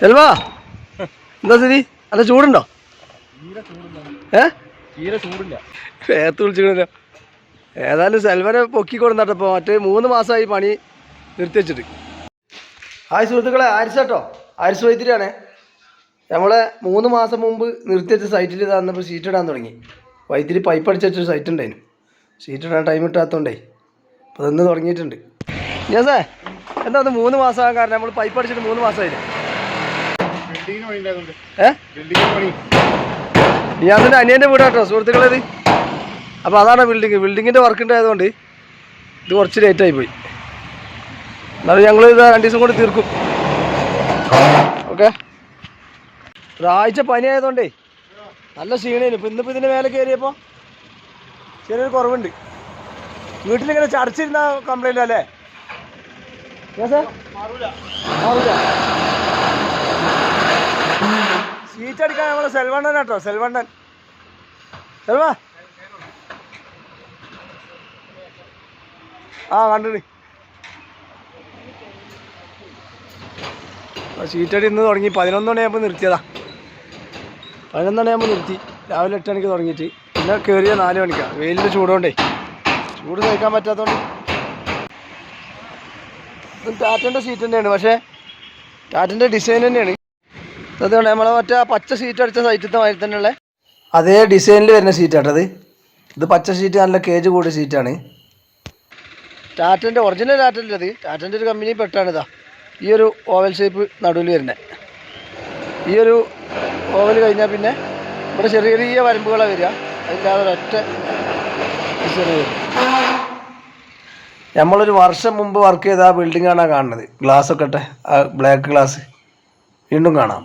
സെൽവാ എന്താ സ്ഥിതി? അല്ല ചൂടുണ്ടോ? ഏ? ഏത്ത് വിളിച്ചിട്ടില്ല ഏതായാലും സെൽവനെ പൊക്കി കൊടുന്നിട്ടപ്പോൾ മറ്റേ മൂന്ന് മാസമായി പണി നിർത്തി വെച്ചിട്ട്. ഹായ് സുഹൃത്തുക്കളെ ആരിസ് കേട്ടോ? ആരിസ് വൈത്തിരിയാണേ നമ്മളെ മൂന്ന് മാസം മുമ്പ് നിർത്തി വെച്ച സൈറ്റിൽ തന്നപ്പോൾ സീറ്റ് ഇടാൻ തുടങ്ങി. വൈത്തിരി പൈപ്പ് അടിച്ച് വെച്ചൊരു സൈറ്റ് ഉണ്ടായിരുന്നു സീറ്റ് ഇടാൻ ടൈം ഇട്ടാത്തതുകൊണ്ടേ അപ്പോൾ ഇന്ന് തുടങ്ങിയിട്ടുണ്ട്. ഞാൻ സാർ എന്താ അത് മൂന്ന് മാസമാകാൻ കാരണം? നമ്മൾ പൈപ്പ് അടിച്ചിട്ട് മൂന്ന് മാസമായില്ലേ ബിൽഡിങ്ങിന് പണി ഉണ്ടായതുകൊണ്ട് ഏ ബിൽഡിങ്ങിന് പണി ഞാൻ തന്നെ അനിയന്റെ വീടാട്ടോ സുഹൃത്തുക്കളേത് അപ്പോൾ അതാണ് ബിൽഡിങ്. ബിൽഡിങ്ങിന്റെ വർക്ക് ഉണ്ടായതുകൊണ്ട് ഇത് കുറച്ച് ലേറ്റായി പോയി. എന്നാലും ഞങ്ങൾ ഇത് രണ്ട് ദിവസം കൊണ്ട് തീർക്കും. ഓക്കെ? ഒരാഴ്ച പനി ആയതുകൊണ്ടേ നല്ല ക്ഷീണേനു. ഇപ്പം ഇന്നിപ്പോൾ ഇതിന്റെ മേലെ കയറിയപ്പോൾ ചെറിയൊരു കുറവുണ്ട്. വീട്ടിലിങ്ങനെ ചടച്ചിരുന്ന കംപ്ലൈന്റ് അല്ലേ? Sir? മാറൂല. സീറ്റ് അടിക്കാൻ നമ്മളെ സെൽവണ്ണൻ കേട്ടോ സെൽവണ്ണൻ. സെൽവ. ആ കണ്ടിട്ട് ഷീറ്റടി ഇന്ന് തുടങ്ങി. പതിനൊന്ന് മണിയാകുമ്പോൾ നിർത്തിയതാ. പതിനൊന്ന് മണിയാകുമ്പോൾ നിർത്തി. രാവിലെ എട്ട് മണിക്ക് തുടങ്ങിയിട്ട്. പിന്നെ കയറിയ നാല് മണിക്കാണ് വെയിലിന്റെ ചൂടുകൊണ്ടേ ചൂട് സഹിക്കാൻ പറ്റാത്തതുകൊണ്ട് ടാറ്റന്റെ സീറ്റ് തന്നെയാണ്. പക്ഷേ ടാറ്റന്റെ ഡിസൈൻ തന്നെയാണ്. അതുകൊണ്ട് നമ്മൾ മറ്റേ പച്ച സീറ്റ് അടിച്ച സൈറ്റത്തെ മാതിരി തന്നെയുള്ള. അതേ ഡിസൈനിൽ വരുന്ന സീറ്റാട്ടത് ഇത് പച്ച സീറ്റ് നല്ല കേജ് കൂടിയ സീറ്റാണ് ടാറ്റന്റെ ഒറിജിനൽ ടാറ്റന്റെ അത് ടാറ്റന്റെ ഒരു കമ്പനി പെട്ടാണ് ഇതാ. ഈ ഒരു ഓവൽ ഷേപ്പ് നടുവിൽ വരുന്നത് ഈ ഒരു ഓവൽ കഴിഞ്ഞാൽ പിന്നെ ഇവിടെ ചെറിയ ചെറിയ വരമ്പുകളാണ് വരിക. അതില്ലാതെ ഡിസൈൻ വരും. നമ്മളൊരു വർഷം മുമ്പ് വർക്ക് ചെയ്ത ആ ബിൽഡിംഗ് ആണ് കാണുന്നത്. ഗ്ലാസ് ഒക്കെ ഇട്ടെ ആ ബ്ലാക്ക് ഗ്ലാസ് വീണ്ടും കാണാം.